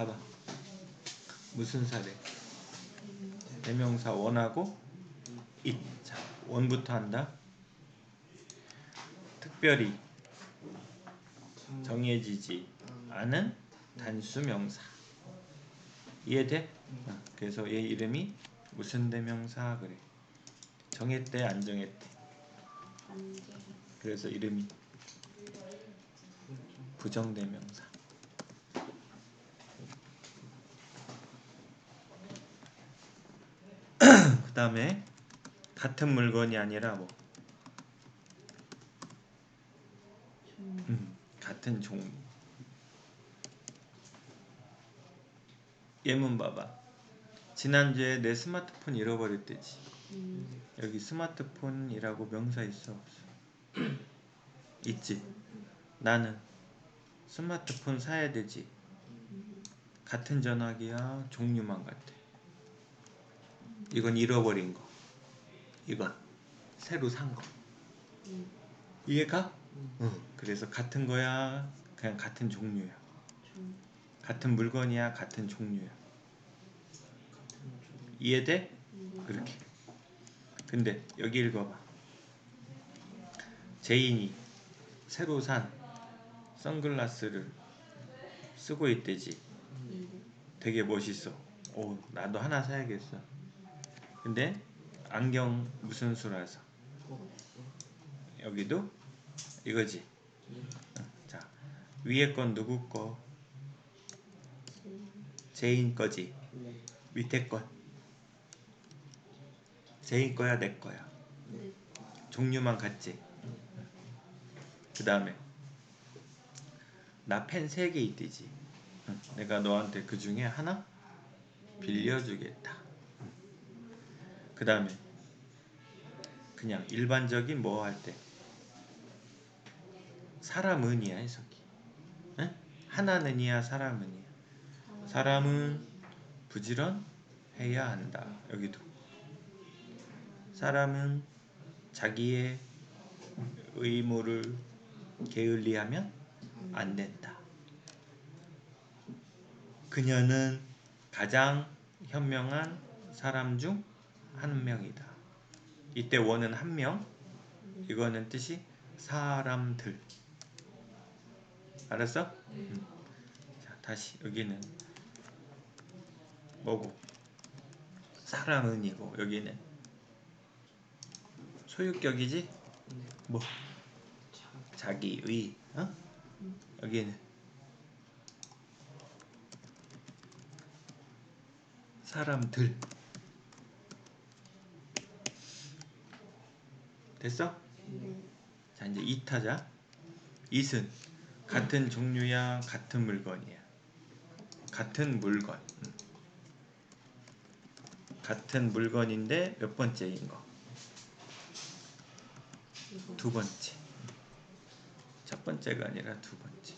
봐봐. 무슨 사례? 대명사 원하고 it. 자, 원부터 한다. 특별히 정해지지 않은 단수 명사. 이해돼? 어, 그래서 얘 이름이 무슨 대명사 그래. 정했대 안 정했대. 그래서 이름이 부정대명사. 그 다음에 같은 물건이 아니라 뭐 음, 같은 종류. 예문 봐봐. 지난주에 내 스마트폰 잃어버렸대지. 여기 스마트폰이라고 명사 있어 없어? 있지. 나는 스마트폰 사야 되지. 같은 전화기야 종류만 같아. 이건 잃어버린 거. 이건 새로 산 거. 이해가? 응. 그래서 같은 거야, 그냥 같은 종류야. 같은 물건이야, 같은 종류야. 이해돼? 그렇게. 근데 여기 읽어봐. 제인이 새로 산 선글라스를 쓰고 있대지. 되게 멋있어. 오, 나도 하나 사야겠어. 근데 안경 무슨 수라서 여기도 이거지. 어, 자 위에 건 누구 거? 제인 거지. 밑에 건 제인 거야 내 거야. 종류만 같지. 그 다음에 나 펜 세 개 있대지. 응, 내가 너한테 그 중에 하나 빌려주겠다. 그 다음에 그냥 일반적인 뭐 할 때 사람은이야 해석이. 응? 하나는이야 사람은이야. 사람은 부지런 해야 한다. 여기도 사람은 자기의 의무를 게을리하면 안 된다. 그녀는 가장 현명한 사람 중 한 명이다. 이때 원은 한 명, 이거는 뜻이 사람들. 알았어? 음. 자, 다시 여기는 뭐고? 사람은이고 여기는 소유격이지? 뭐? 자기의, 어? 여기는 사람들. 됐어? 자 이제 이타자. it은 같은 종류야, 같은 물건이야. 같은 물건. 음. 같은 물건인데 몇 번째인 거? 두 번째. 첫 번째가 아니라 두 번째.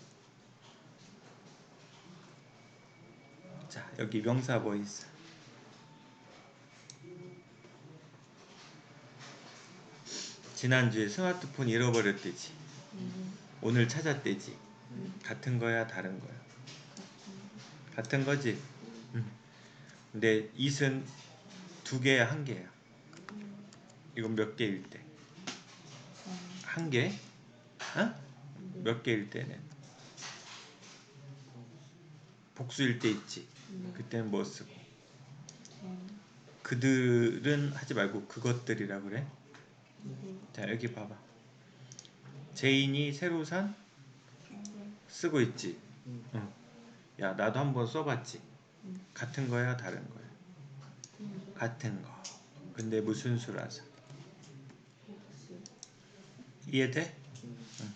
자, 여기 명사 뭐 있어? 지난주에 스마트폰 잃어버렸대지. 오늘 찾았대지. 같은 거야, 다른 거야? 같은 거지. 음. 근데 it은 두 개야, 한 개야. 이건 몇 개일 때? 한 개? 어? 몇 개일 때는? 복수일 때 있지. 그때는 뭐 쓰고? 그들은 하지 말고 그것들이라 그래. 자 여기 봐봐. 제인이 새로 산 쓰고 있지. 응. 야 나도 한번 써봤지. 같은 거야 다른 거야? 같은 거. 근데 무슨 수라서? 이해돼? 응.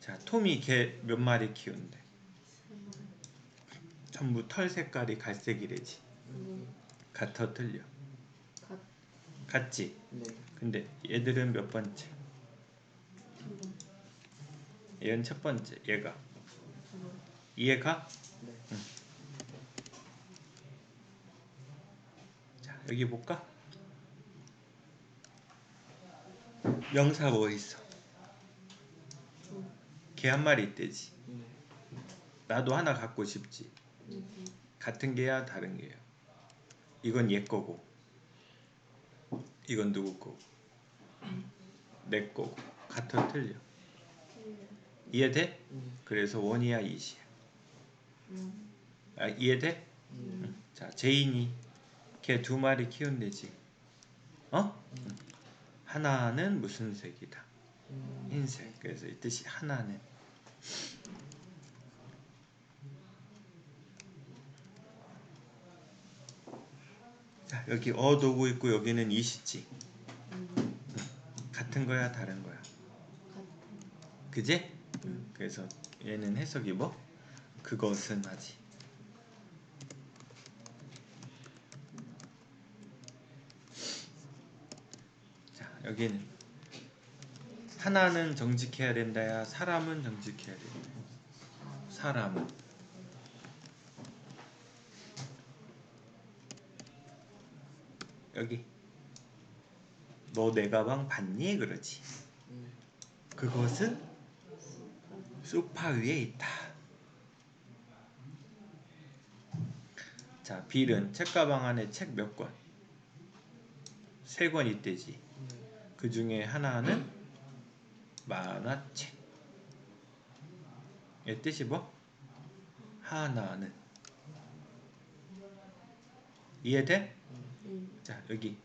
자 톰이 개 몇 마리 키운대? 전부 털 색깔이 갈색이래지. 같아 틀려? 같지? 근데 얘들은 몇 번째? 얘는 첫 번째. 얘가 이해가? 응. 자 여기 볼까? 명사 뭐 있어? 개 한 마리 있대지. 나도 하나 갖고 싶지. 같은 게야 다른 게요. 이건 얘 거고 이건 누구 거고 내 거고 같아 틀려. 이해돼? 그래서 원이야 이시야. 아, 이해돼? 응. 자 제인이 걔 두 마리 키운대지. 어? 응. 하나는 무슨 색이다. 흰색. 그래서 이 뜻이 하나는. 자 여기 어 도구 있고 여기는 이시지. 응. 같은 거야 다른 거야. 그지? 응. 그래서 얘는 해석이 뭐? 그것은 하지. 자 여기는 하나는 정직해야 된다야 사람은 정직해야 된다. 사람은 여기 너 내 가방 봤니? 그러지. 그것은 소파 위에 있다. 자, 빌은 책가방 안에 책 몇 권? 세 권 있대지. 그 중에 하나는 만화책. 이 뜻이 뭐? 하나는. 이해돼? 자, 여기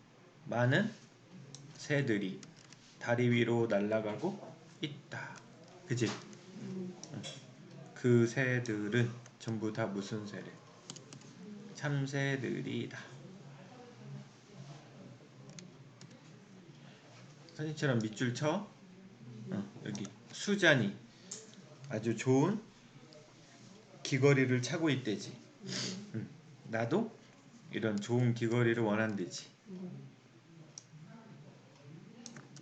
많은 새들이 다리 위로 날아가고 있다. 그지? 응. 그 새들은 전부 다 무슨 새래? 참새들이다. 선생님처럼 밑줄 쳐. 어, 여기 수잔이 아주 좋은 귀걸이를 차고 있대지. 응. 나도 이런 좋은 귀걸이를 원한대지.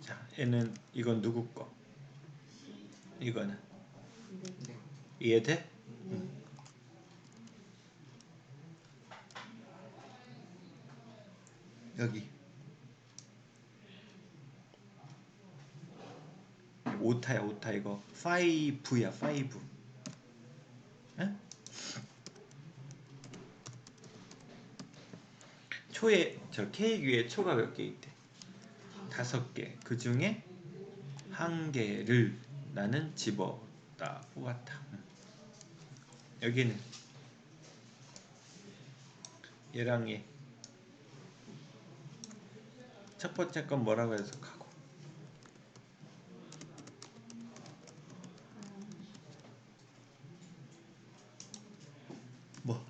자, 얘는 이건 누구 거? 이거는 이해돼? 응. 여기 오타야 오타 이거 파이브야 파이브 초에 저 케이크 위에 초가 몇 개 있대? 다섯 개. 그 중에 한 개를 나는 집어다 뽑았다. 여기는 얘랑 얘. 첫 번째 건 뭐라고 해석하고? 뭐?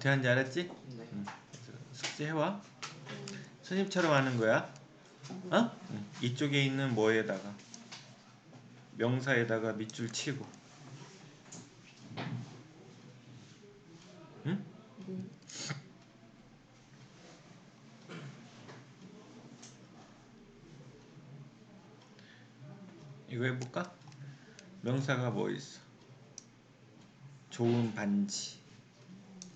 어떻게 하는지 알았지? 네. 응. 숙제 해와. 선생님처럼 하는 거야. 어? 응. 이쪽에 있는 뭐에다가 명사에다가 밑줄 치고. 응? 이거 해볼까? 명사가 뭐 있어? 좋은 반지.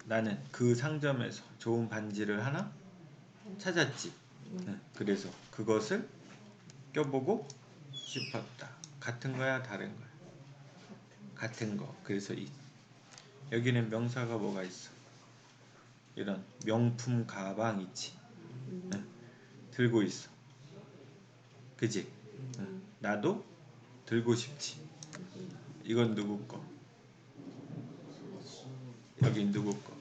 나는 그 상점에서 좋은 반지를 하나 찾았지. 응. 그래서 그것을 껴보고 싶었다. 같은 거야, 다른 거야? 같은 거. 그래서 이 여기는 명사가 뭐가 있어? 이런 명품 가방 있지. 응. 들고 있어. 그지? 응. 나도 들고 싶지. 이건 누구 거? 여긴 누구 거?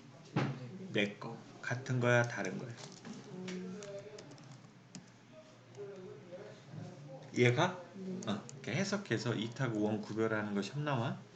내 거. 같은 거야, 다른 거야? 얘가 어, 해석해서 2타고 원 구별하는 거 시험 나와. 응.